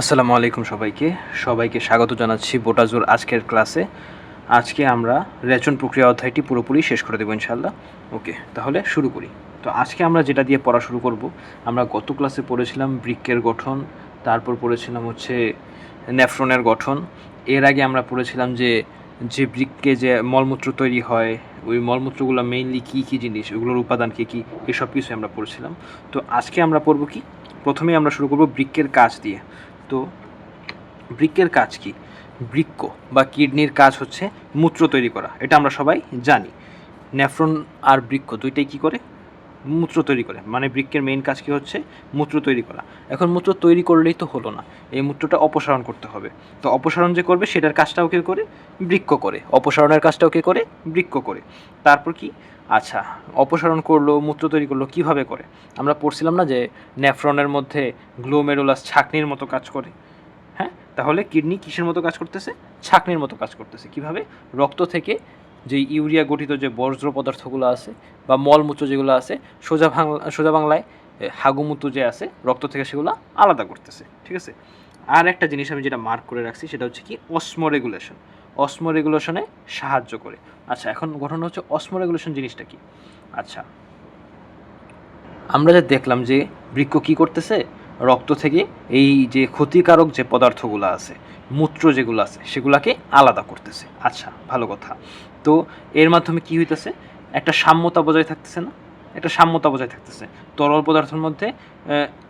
আসসালামু আলাইকুম সবাইকে। সবাইকে স্বাগত জানাচ্ছি বোটাজুর আজকের ক্লাসে। আজকে আমরা রেচন প্রক্রিয়া অধ্যায়টি পুরোপুরি শেষ করে দেবো ইনশাল্লাহ ওকে, তাহলে শুরু করি। তো আজকে আমরা যেটা দিয়ে পড়া শুরু করব, আমরা গত ক্লাসে পড়েছিলাম বৃক্কের গঠন, তারপর পড়েছিলাম হচ্ছে নেফ্রনের গঠন। এর আগে আমরা পড়েছিলাম যে যে বৃক্কে যে মলমূত্র তৈরি হয়, ওই মলমূত্রগুলো মেইনলি কী কী জিনিস, ওগুলোর উপাদান কী কী, এসব কিছু আমরা পড়েছিলাম। তো আজকে আমরা পড়ব কি? প্রথমেই আমরা শুরু করব বৃক্কের কাজ দিয়ে। তো বৃক্কের কাজ কি? বৃক্ক বা কিডনির কাজ হচ্ছে মূত্র তৈরি করা, এটা আমরা সবাই জানি। ন্যাফ্রন আর বৃক্ক দুইটাই কি করে? মূত্র তৈরি করে। মানে বৃক্কের মেইন কাজ কি হচ্ছে? মূত্র তৈরি করা। এখন মূত্র তৈরি করলেই তো হলো না। এই মূত্রটা অপসারণ করতে হবে। তো অপসারণ যে করবে, সেটার কাজটাও কে করে? বৃক্ক করে। অপসারণের কাজটাও কে করে? বৃক্ক করে। তারপর কি? আচ্ছা অপসারণ করল, মূত্র তৈরি করল, কীভাবে করে? আমরা পড়ছিলাম না যে নেফ্রনের মধ্যে গ্লোমেরুলাস ছাকনির মতো কাজ করে? হ্যাঁ? তাহলে কিডনি কিসের মতো কাজ করতেছে? ছাকনির মতো কাজ করতেছে। কীভাবে? রক্ত থেকে যে ইউরিয়া গঠিত যে বর্জ্য পদার্থগুলো আছে বা মলমূত্র যেগুলো আছে, সোজা বাংলা সোজা বাংলায় হাগুমূত্র যে আছে, রক্ত থেকে সেগুলো আলাদা করতেছে, ঠিক আছে? আর একটা জিনিস আমি যেটা মার্ক করে রাখছি সেটা হচ্ছে কি অসমো রেগুলেশন অসমো রেগুলেশনে সাহায্য করে। আচ্ছা এখন ঘটনা হচ্ছে অসমো রেগুলেশন জিনিসটা কি? আচ্ছা আমরা যে দেখলাম যে বৃক্ষ কি করতেছে? রক্ত থেকে এই যে ক্ষতিকারক যে পদার্থগুলো আছে, মূত্র যেগুলো আছে, সেগুলাকে আলাদা করতেছে। আচ্ছা ভালো কথা। তো এর মাধ্যমে কি হইতেছে? একটা সাম্যতা বজায় থাকতেছে না? একটা সাম্যতা বজায় থাকতেছে। তরল পদার্থের মধ্যে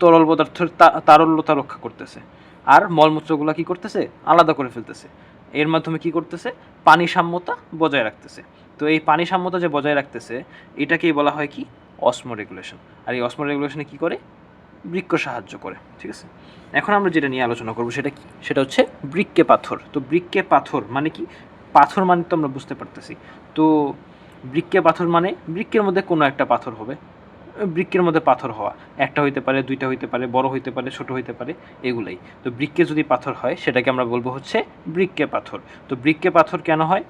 তরল পদার্থের তারল্যতা রক্ষা করতেছে। আর মলমূত্রগুলো কি করতেছে? আলাদা করে ফেলতেছে। এর মাধ্যমে কি করতেছে? পানি সাম্যতা বজায় রাখতেছে। তো এই পানি সাম্যতা যে বজায় রাখতেছে, এটাকেই বলা হয় কি? অসমো রেগুলেশন আর এই অসমো রেগুলেশনে কি করে? বৃক্ক সাহায্য করে, ঠিক আছে? এখন আমরা যেটা নিয়ে আলোচনা করব সেটা কি? সেটা হচ্ছে বৃক্কে পাথর। তো বৃক্কে পাথর মানে কি? পাথর মানে তো আমরা বুঝতে পারতেছি। তো বৃক্কে পাথর মানে বৃক্কের মধ্যে কোনো একটা পাথর হবে। বৃক্কের মধ্যে পাথর হওয়া। একটা হইতে পারে, দুইটা হইতে পারে, বড় হইতে পারে, ছোট হইতে পারে, এগুলাই। তো বৃক্কে যদি পাথর হয়, সেটাকে আমরা বলব হচ্ছে বৃক্কে পাথর। তো বৃক্কে পাথর কেন হয়?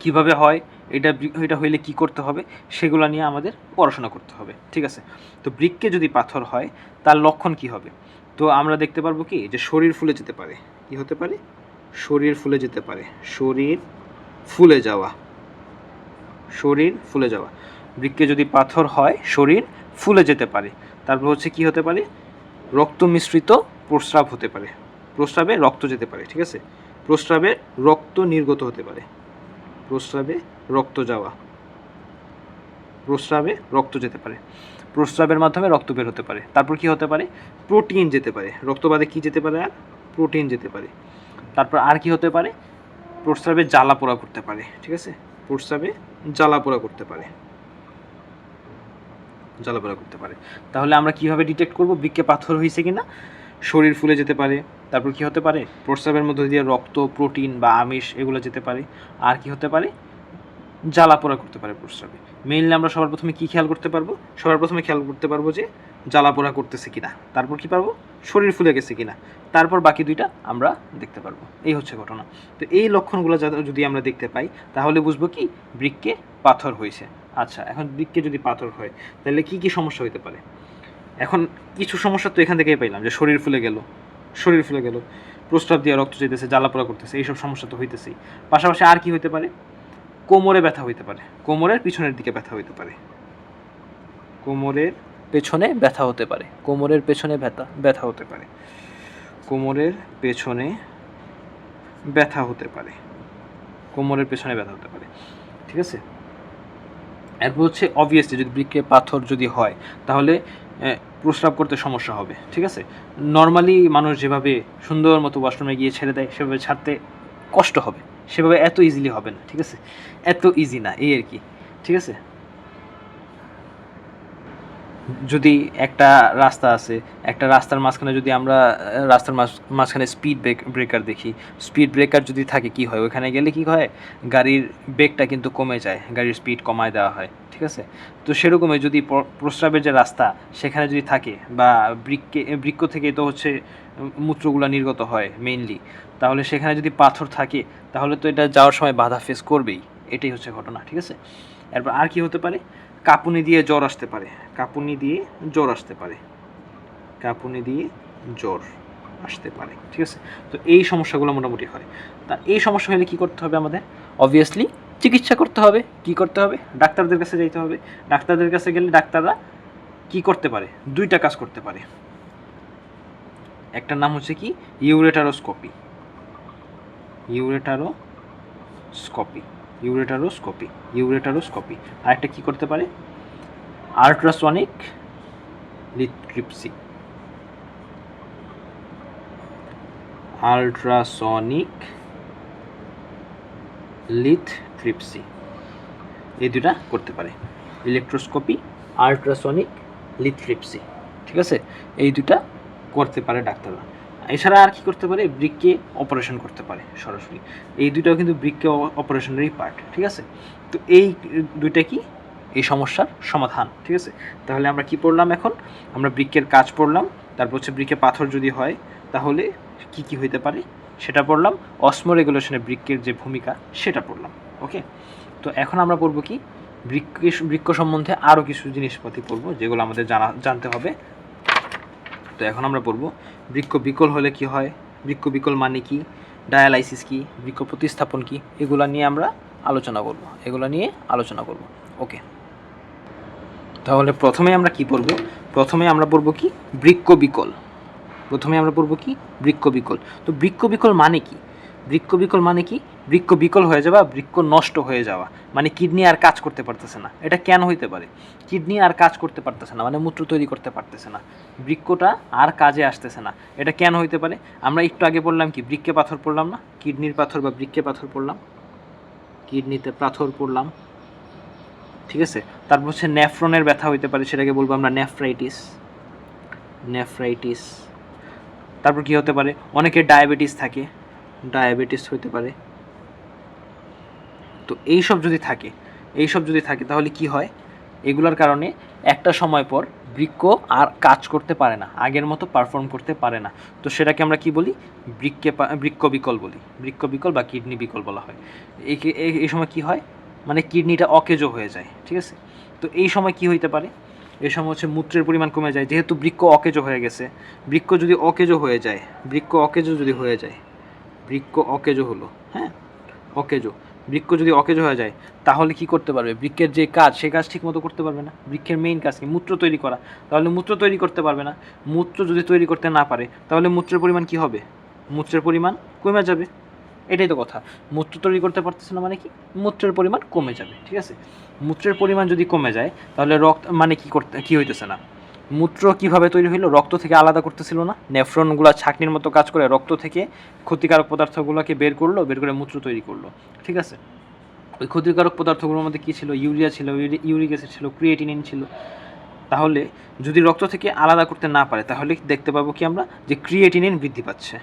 কীভাবে হয়? এটা এটা হইলে কি করতে হবে? সেগুলো নিয়ে আমাদের পড়াশোনা করতে হবে, ঠিক আছে? তো বৃক্কে যদি পাথর হয়, তার লক্ষণ কি হবে? তো আমরা দেখতে পারব কি? যে শরীর ফুলে যেতে পারে। কি হতে পারে? শরীর ফুলে যেতে পারে। শরীর ফুলে যাওয়া। শরীর ফুলে যাওয়া। বৃক্কে যদি পাথর হয়, শরীর ফুলে যেতে পারে। তারপর হচ্ছে কি হতে পারে? রক্ত মিশ্রিত প্রস্রাব হতে পারে। প্রস্রাবে রক্ত যেতে পারে, ঠিক আছে? প্রস্রাবে রক্ত নির্গত হতে পারে। প্রস্রাবে রক্ত যাওয়া। প্রস্রাবে রক্ত যেতে পারে। প্রস্রাবের মাধ্যমে রক্ত বের হতে পারে। তারপর কি হতে পারে? প্রোটিন যেতে পারে। রক্তবাদে কি যেতে পারে আর? প্রোটিন যেতে পারে। তারপর আর কি হতে পারে? প্রস্রাবে জ্বালা পোড়া করতে পারে। ঠিক আছে? প্রস্রাবে জ্বালা পোড়া করতে পারে। জ্বালা পোড়া করতে পারে। তাহলে আমরা কীভাবে ডিটেক্ট করব? বৃক্কে পাথর হয়েছে কিনা? শরীর ফুলে যেতে পারে। তারপর কি হতে পারে? প্রস্রাবের মধ্যে দিয়ে রক্ত, প্রোটিন বা আমিষ এগুলো যেতে পারে। আর কি হতে পারে? জ্বালা পোড়া করতে পারে প্রস্রাবে। মেইনলি আমরা সবার প্রথমে কি খেয়াল করতে পারব? সবার প্রথমে খেয়াল করতে পারব যে জ্বালা পোড়া করতেছে কিনা। তারপর কি পারব? শরীর ফুলে গেছে কিনা। তারপর বাকি দুইটা আমরা দেখতে পারব। এই হচ্ছে ঘটনা। তো এই লক্ষণগুলো যদি আমরা দেখতে পাই, তাহলে বুঝব কি? বৃক্কে পাথর হয়েছে। আচ্ছা এখন বৃক্কে যদি পাথর হয়, তাহলে কি কি সমস্যা হতে পারে? এখন কিছু সমস্যা তো এখান থেকেই পাইলাম যে শরীর ফুলে গেল। শরীর ফুলে গেল, প্রস্রাব দিয়ে রক্ত যেতেছে জ্বালাপোড়া করতেছে, এইসব সমস্যা তো হইতেছেই। পাশাপাশি আর কি হতে পারে? কোমরে ব্যথা হইতে পারে। কোমরের পিছনের দিকে ব্যথা হইতে পারে। কোমরের পেছনে ব্যথা হতে পারে। কোমরের পেছনে ব্যথা ব্যথা হতে পারে। কোমরের পেছনে ব্যথা হতে পারে। কোমরের পেছনে ব্যথা হতে পারে। ঠিক আছে? এরপর হচ্ছে অবভিয়াসলি যদি বৃক্কে পাথর যদি হয়, তাহলে প্রস্রাব করতে সমস্যা হবে, ঠিক আছে? নর্মালি মানুষ যেভাবে সুন্দর মতো ওয়াশরুমে গিয়ে ছেড়ে দেয়, সেভাবে ছাড়তে কষ্ট হবে। সেভাবে এত ইজিলি হবে না, ঠিক আছে? এত ইজি না, এই আর কি, ঠিক আছে? যদি একটা রাস্তা আছে, একটা রাস্তার মাঝখানে যদি আমরা রাস্তার মাঝ- মাঝখানে স্পিড ব্রেক ব্রেকার দেখি স্পিড ব্রেকার যদি থাকে কি হয়? ওখানে গেলে কি হয়? গাড়ির বেগটা কিন্তু কমে যায়, গাড়ির স্পিড কমায় দেওয়া হয়, ঠিক আছে? তো সেরকমই যদি প্রস্রাবের যে রাস্তা, সেখানে যদি থাকে বা বৃক্কে বৃক্ষ থেকে তো হচ্ছে মূত্রগুলো নির্গত হয় মেইনলি তাহলে সেখানে যদি পাথর থাকে, তাহলে তো এটা যাওয়ার সময় বাধা ফেস করবেই, এটাই হচ্ছে ঘটনা, ঠিক আছে? এরপর আর কি হতে পারে? কাঁপুনি দিয়ে জ্বর আসতে পারে। কাঁপুনি দিয়ে জ্বর আসতে পারে। কাঁপুনি দিয়ে জ্বর আসতে পারে, ঠিক আছে? তো এই সমস্যাগুলো মোটামুটি হয়। তা এই সমস্যা হলে কি করতে হবে আমাদের? অবভিয়াসলি চিকিৎসা করতে হবে। কি করতে হবে? ডাক্তারদের কাছে যাইতে হবে। ডাক্তারদের কাছে গেলে ডাক্তাররা কি করতে পারে? দুইটা কাজ করতে পারে। একটার নাম হচ্ছে কি? ইউরেটারোস্কোপি ইউরেটারোস্কোপি ইউরেটারোস্কোপি ইউরেটারোস্কোপি। আরেকটা কি করতে পারে? আল্ট্রাসনিক লিথট্রিপসি আল্ট্রাসনিক লিথট্রিপসি এই দুটা করতে পারে। ইলেকট্রোস্কোপি, আল্ট্রাসনিক লিথট্রিপসি ঠিক আছে? এই দুটা করতে পারে ডাক্তাররা। এছাড়া আর কি করতে পারে? ব্রিককে অপারেশন করতে পারে সরাসরি। এই দুইটাও কিন্তু ব্রিককে অপারেশনেরই পার্ট ঠিক আছে? তো এই দুইটা কি? এই সমস্যার সমাধান, ঠিক আছে? তাহলে আমরা কি পড়লাম এখন? আমরা ব্রিকের কাজ পড়লাম, তারপর হচ্ছে ব্রিকে পাথর যদি হয়, তাহলে কি কি হইতে পারে? সেটা পড়লাম অসমো রেগুলেশনে বৃক্কের যে ভূমিকা, সেটা পড়লাম ওকে তো এখন আমরা পড়ব কি? বৃক্ষ বৃক্ষ সম্বন্ধে আরও কিছু জিনিসপাতি পড়ব, যেগুলো আমাদের জানা, জানতে হবে। তো এখন আমরা পড়ব, বৃক্ষ বিকল হলে কি হয়? বৃক্ষ বিকল মানে কি? ডায়ালাইসিস কি? বৃক্ষ প্রতিস্থাপন কি? এগুলো নিয়ে আমরা আলোচনা করব, এগুলো নিয়ে আলোচনা করব, ওকে? তাহলে প্রথমে আমরা কি পড়ব? প্রথমে আমরা পড়ব কি? বৃক্ষ বিকল। প্রথমে আমরা পড়ব কি? বৃক্ষ বিকল। তো বৃক্ষ বিকল মানে কি? বৃক্ষ বিকল মানে কি? বৃক্ষ বিকল হয়ে যাওয়া, বৃক্ষ নষ্ট হয়ে যাওয়া। মানে কিডনি আর কাজ করতে পারতেছে না। এটা কেন হইতে পারে? কিডনি আর কাজ করতে পারতেছে না মানে মূত্র তৈরি করতে পারতেছে না। বৃক্ষটা আর কাজে আসতেছে না। এটা কেন হইতে পারে? আমরা একটু আগে বললাম কি, বৃক্ষে পাথর পড়লাম না? কিডনির পাথর বা বৃক্ষে পাথর পড়লাম? কিডনিতে পাথর পড়লাম। ঠিক আছে? তারপর হচ্ছে নেফ্রনের ব্যথা হইতে পারে, সেটাকে বলব আমরা নেফ্রাইটিস। নেফ্রাইটিস। তারপর কি হতে পারে? অনেকের ডায়াবেটিস থাকে। ডায়াবেটিস হতে পারে। তো এই সব যদি থাকে এই সব যদি থাকে তাহলে কি হয়? এগুলোর কারণে একটা সময় পর বৃক্ষ আর কাজ করতে পারে না, আগের মতো পারফর্ম করতে পারে না। তো সেটাকে আমরা কি বলি? বৃক্ষে বৃক্ষ বিকল বলি। বৃক্ষ বিকল বা কিডনি বিকল বলা হয়। এই সময় কি হয়? মানে কিডনিটা অকেজো হয়ে যায়, ঠিক আছে? তো এই সময় কি হইতে পারে? এই সময় হচ্ছে মূত্রের পরিমাণ কমে যায়। যেহেতু বৃক্ষ অকেজো হয়ে গেছে, বৃক্ষ যদি অকেজো হয়ে যায়, বৃক্ষ অকেজো যদি হয়ে যায়, বৃক্ষ অকেজো হলো হ্যাঁ? অকেজো বৃক্ষ যদি অকেজ হয়ে যায়, তাহলে কি করতে পারবে? বৃক্ষের যে কাজ সেই কাজ ঠিক মতো করতে পারবে না। বৃক্ষের মেইন কাজ কি? মূত্র তৈরি করা। তাহলে মূত্র তৈরি করতে পারবে না। মূত্র যদি তৈরি করতে না পারে, তাহলে মূত্রের পরিমাণ কি হবে? মূত্রের পরিমাণ কমে যাবে। এটাই তো কথা। মূত্র তৈরি করতে পারতেছে না মানে কি? মূত্রের পরিমাণ কমে যাবে, ঠিক আছে? মূত্রের পরিমাণ যদি কমে যায়, তাহলে রক্ত মানে কি করতে, কি হইতেছে না? মূত্র কীভাবে তৈরি হইল? রক্ত থেকে আলাদা করতেছিল না? নেফ্রনগুলো ছাকনির মতো কাজ করে রক্ত থেকে ক্ষতিকারক পদার্থগুলোকে বের করল, বের করে মূত্র তৈরি করল। ঠিক আছে? ওই ক্ষতিকারক পদার্থগুলোর মধ্যে কী ছিল? ইউরিয়া ছিল ইউরিক অ্যাসিড ছিল, ক্রিয়েটিনিন ছিল। তাহলে যদি রক্ত থেকে আলাদা করতে না পারে, তাহলে দেখতে পাবো কি আমরা? যে ক্রিয়েটিনিন বৃদ্ধি পাচ্ছে।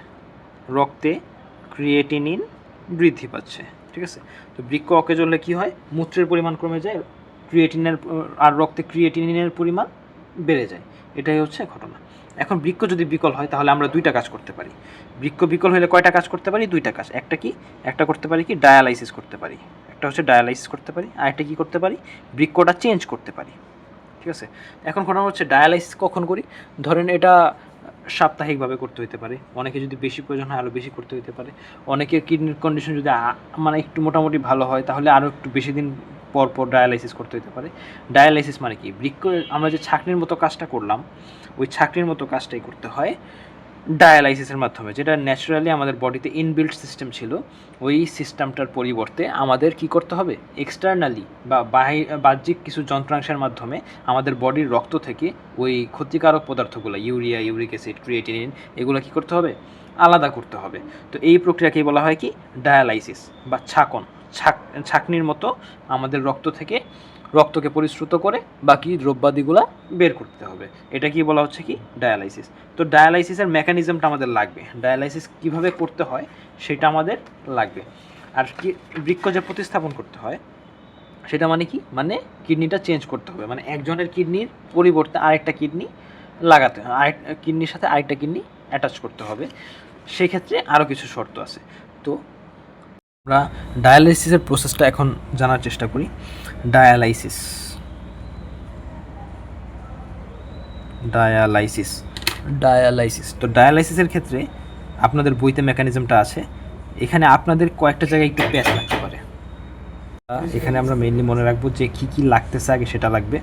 রক্তে ক্রিয়েটিনিন বৃদ্ধি পাচ্ছে। ঠিক আছে? তো বৃক্ষ অকেজলে কী হয়? মূত্রের পরিমাণ কমে যায়, ক্রিয়েটিনের, আর রক্তে ক্রিয়েটিনিনের পরিমাণ বেড়ে যায়। এটাই হচ্ছে ঘটনা। এখন বৃক্ষ যদি বিকল হয়, তাহলে আমরা দুইটা কাজ করতে পারি। বৃক্ষ বিকল হলে কয়টা কাজ করতে পারি? দুইটা কাজ। একটা কি? একটা করতে পারি কি? ডায়ালাইসিস করতে পারি। একটা হচ্ছে ডায়ালাইসিস করতে পারি। আর একটা কি করতে পারি? বৃক্ষটা চেঞ্জ করতে পারি। ঠিক আছে? এখন ঘটনা হচ্ছে ডায়ালাইসিস কখন করি? ধরেন এটা সাপ্তাহিকভাবে করতে হতে পারে। অনেকে যদি বেশি প্রয়োজন হয় আরও বেশি করতে হতে পারে। অনেকের কিডনির কন্ডিশন যদি মানে একটু মোটামুটি ভালো হয়, তাহলে আরও একটু বেশি দিন পর পর ডায়ালাইসিস করতে হতে পারে। ডায়ালাইসিস মানে কি? বৃক্ষ, আমরা যে ছাকনির মতো কাজটা করলাম, ওই ছাকনির মতো কাজটাই করতে হয় ডায়ালাইসিসের মাধ্যমে, যেটা ন্যাচারালি আমাদের বডিতে ইনবিল্ট সিস্টেম ছিল। ওই সিস্টেমটার পরিবর্তে আমাদের কি করতে হবে? এক্সটার্নালি বা বাহি- বাহ্যিক কিছু যন্ত্রাংশের মাধ্যমে আমাদের বডির রক্ত থেকে ওই ক্ষতিকারক পদার্থগুলো, ইউরিয়া, ইউরিক অ্যাসিড ক্রিয়েটিনিন এগুলো কি করতে হবে? আলাদা করতে হবে। তো এই প্রক্রিয়াকেই বলা হয় কি? ডায়ালাইসিস বা ছাকন। ছাক ছাকনির মতো আমাদের রক্ত থেকে রক্তকে পরিশ্রুত করে বাকি দ্রব্যাদিগুলা বের করতে হবে। এটা কি বলা হচ্ছে কি? ডায়ালাইসিস। তো ডায়ালাইসিসের মেকানিজমটা আমাদের লাগবে। ডায়ালাইসিস কীভাবে করতে হয় সেটা আমাদের লাগবে। আর কি, বৃক্ষ যে প্রতিস্থাপন করতে হয়, সেটা মানে কি? মানে কিডনিটা চেঞ্জ করতে হবে। মানে একজনের কিডনির পরিবর্তে আরেকটা কিডনি লাগাতে হয় আরেক, কিডনির সাথে আরেকটা কিডনি অ্যাটাচ করতে হবে। সেই ক্ষেত্রে আরও কিছু শর্ত আছে। তো আমরা ডায়ালাইসিসের প্রসেসটা এখন জানার চেষ্টা করি। ডায়ালাইসিস ডায়ালাইসিস ডায়ালাইসিস তো ডায়ালাইসিসের ক্ষেত্রে আপনাদের বইতে মেকানিজমটা আছে। এখানে আপনাদের কয়েকটা জায়গায় একটু প্যাচ লাগতে পারে। এখানে আমরা মেইনলি মনে রাখব যে কি কি লাগতেছে আগে সেটা লাগবে।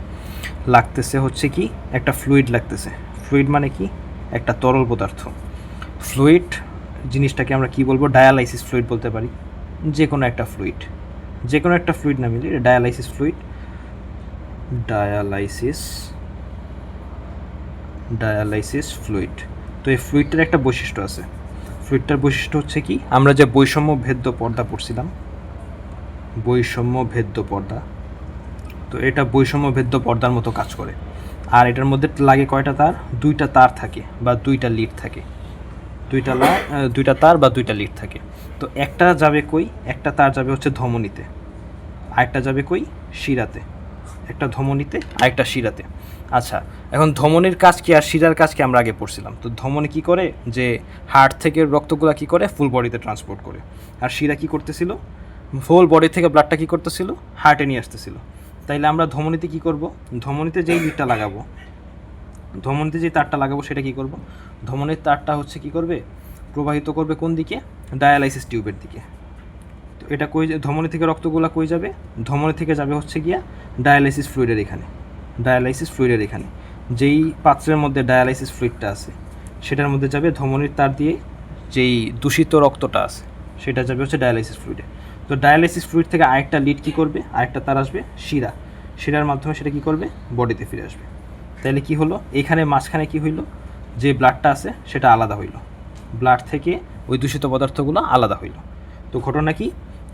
লাগতেছে হচ্ছে কি, একটা ফ্লুইড লাগতেছে। ফ্লুইড মানে কি? একটা তরল পদার্থ। ফ্লুইড জিনিসটাকে আমরা কি বলব? ডায়ালাইসিস ফ্লুইড বলতে পারি। যে কোনো একটা ফ্লুইড যে কোনো একটা ফ্লুইড না মিলে dialysis fluid dialysis dialysis fluid তো এই ফ্লুইডটার একটা বৈশিষ্ট্য আছে। ফ্লুইডটার বৈশিষ্ট্য হচ্ছে কি? আমরা যে বৈষম্য ভেদ্য পর্দা পড়ছিলাম, বৈষম্য ভেদ্য পর্দা, তো এটা বৈষম্য ভেদ্য পর্দার মতো কাজ করে। আর এটার মধ্যে লাগে কয়টা তার? দুইটা তার থাকে বা দুইটা লিড থাকে। দুইটা লা দুইটা তার বা দুইটা লিড থাকে। তো একটা যাবে কই? একটা তার যাবে হচ্ছে ধমনীতে। আরেকটা যাবে কই? শিরাতে। একটা ধমনীতে, আরেকটা শিরাতে। আচ্ছা এখন ধমনির কাজ কি আর শিরার কাজ কি আমরা আগে পড়ছিলাম? তো ধমনী কি করে? যে হার্ট থেকে রক্তগুলো কি করে? ফুল বডিতে ট্রান্সপোর্ট করে। আর শিরা কি করতেছিল? ফুল বডি থেকে ব্লাডটা কি করতেছিল? হার্টে নিয়ে আসতেছিল। তাইলে আমরা ধমনীতে কি করব? ধমনীতে যেই লিডটা লাগাবো ধমনীতে যে তারটা লাগাবো সেটা কি করব? ধমনের তারটা হচ্ছে কি করবে? প্রবাহিত করবে কোন দিকে? ডায়ালাইসিস টিউবের দিকে। তো এটা কই ধমনী থেকে রক্তগুলা কই যাবে? ধমনী থেকে যাবে হচ্ছে গিয়া ডায়ালাইসিস ফ্লুইডের এখানে। ডায়ালাইসিস ফ্লুইডের এখানে। যেই পাত্রের মধ্যে ডায়ালাইসিস ফ্লুইডটা আছে, সেটার মধ্যে যাবে ধমনীর তার দিয়ে যেই দূষিত রক্তটা আছে, সেটা যাবে হচ্ছে ডায়ালাইসিস ফ্লুইডে তো ডায়ালাইসিস ফ্লুইড থেকে আরেকটা লিড কী করবে? আরেকটা তার আসবে, শিরা। শিরার মাধ্যমে সেটা কী করবে? বডিতে ফিরে আসবে। তাহলে কি হলো? এখানে মাঝখানে কি হইল? যে ব্লাডটা আছে, সেটা আলাদা হইল। ব্লাড থেকে ওই দূষিত পদার্থগুলো আলাদা হইল। তো ঘটনা কি?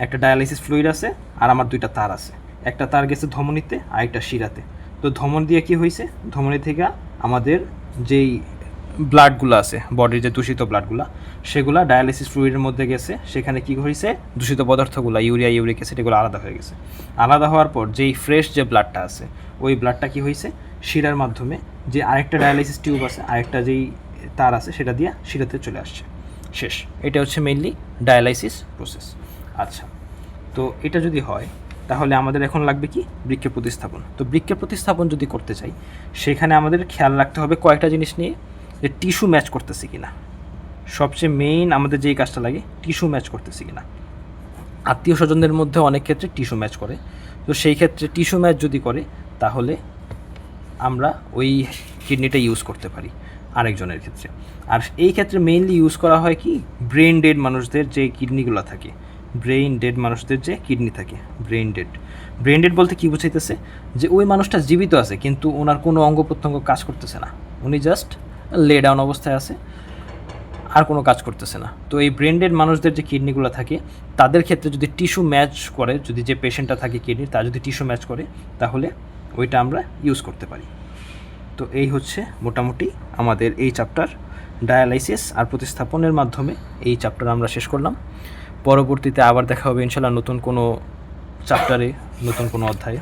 একটা ডায়ালাইসিস ফ্লুইড আছে আর আমার দুইটা তার আছে। একটা তার গেছে ধমনীতে আর একটা শিরাতে। তো ধমন দিয়ে কি হয়েছে ধমনী থেকে আমাদের যেই ব্লাডগুলো আছে, বডির যে দূষিত ব্লাডগুলো, সেগুলো ডায়ালিসিস ফ্লুইডের মধ্যে গেছে। সেখানে কি হয়েছে দূষিত পদার্থগুলো, ইউরিয়া, ইউরিক অ্যাসিড, এগুলো আলাদা হয়ে গেছে। আলাদা হওয়ার পর যেই ফ্রেশ যে ব্লাডটা আছে, ওই ব্লাডটা কি হয়েছে শিরার মাধ্যমে যে আরেকটা ডায়ালাইসিস টিউব আছে, আরেকটা যেই তার আছে, সেটা দিয়ে শিরাতে চলে আসছে। শেষ। এটা হচ্ছে মেইনলি ডায়ালাইসিস প্রসেস আচ্ছা তো এটা যদি হয়, তাহলে আমাদের এখন লাগবে কি? বৃক্ষের প্রতিস্থাপন। তো বৃক্ষের প্রতিস্থাপন যদি করতে চাই, সেখানে আমাদের খেয়াল রাখতে হবে কয়েকটা জিনিস নিয়ে যে টিস্যু ম্যাচ করতেছে কিনা। সবচেয়ে মেইন আমাদের যেই কাজটা লাগে টিস্যু ম্যাচ করতেছে কিনা। আত্মীয় স্বজনদের মধ্যে অনেক ক্ষেত্রে টিস্যু ম্যাচ করে। তো সেই ক্ষেত্রে টিস্যু ম্যাচ যদি করে, তাহলে আমরা ওই কিডনিটা ইউজ করতে পারি আরেকজনের ক্ষেত্রে। আর এই ক্ষেত্রে মেইনলি ইউজ করা হয় কি? ব্রেন ডেড মানুষদের যে কিডনিগুলো থাকে। ব্রেইন ডেড মানুষদের যে কিডনি থাকে। ব্রেইন ডেড ব্রেন ডেড বলতে কী বুঝাইতেছে? যে ওই মানুষটা জীবিত আছে, কিন্তু ওনার কোনো অঙ্গ প্রত্যঙ্গ কাজ করতেছে না। উনি জাস্ট লে ডাউন অবস্থায় আছে, আর কোনো কাজ করতেছে না। তো এই ব্রেন্ডেড মানুষদের যে কিডনিগুলো থাকে, তাদের ক্ষেত্রে যদি টিস্যু ম্যাচ করে, যদি যে পেশেন্টটা থাকে কিডনির, তার যদি টিস্যু ম্যাচ করে, তাহলে ওইটা আমরা ইউজ করতে পারি। তো এই হচ্ছে মোটামুটি আমাদের এই চ্যাপ্টার ডায়ালাইসিস আর প্রতিস্থাপনের মাধ্যমে এই চ্যাপ্টার আমরা শেষ করলাম। পরবর্তীতে আবার দেখা হবে ইনশাল্লাহ নতুন কোনো চ্যাপ্টারে নতুন কোনো অধ্যায়ে।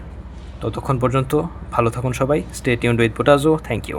ততক্ষণ পর্যন্ত ভালো থাকুন সবাই। স্টেট ইউন্ড উইথ পোটাজো থ্যাংক ইউ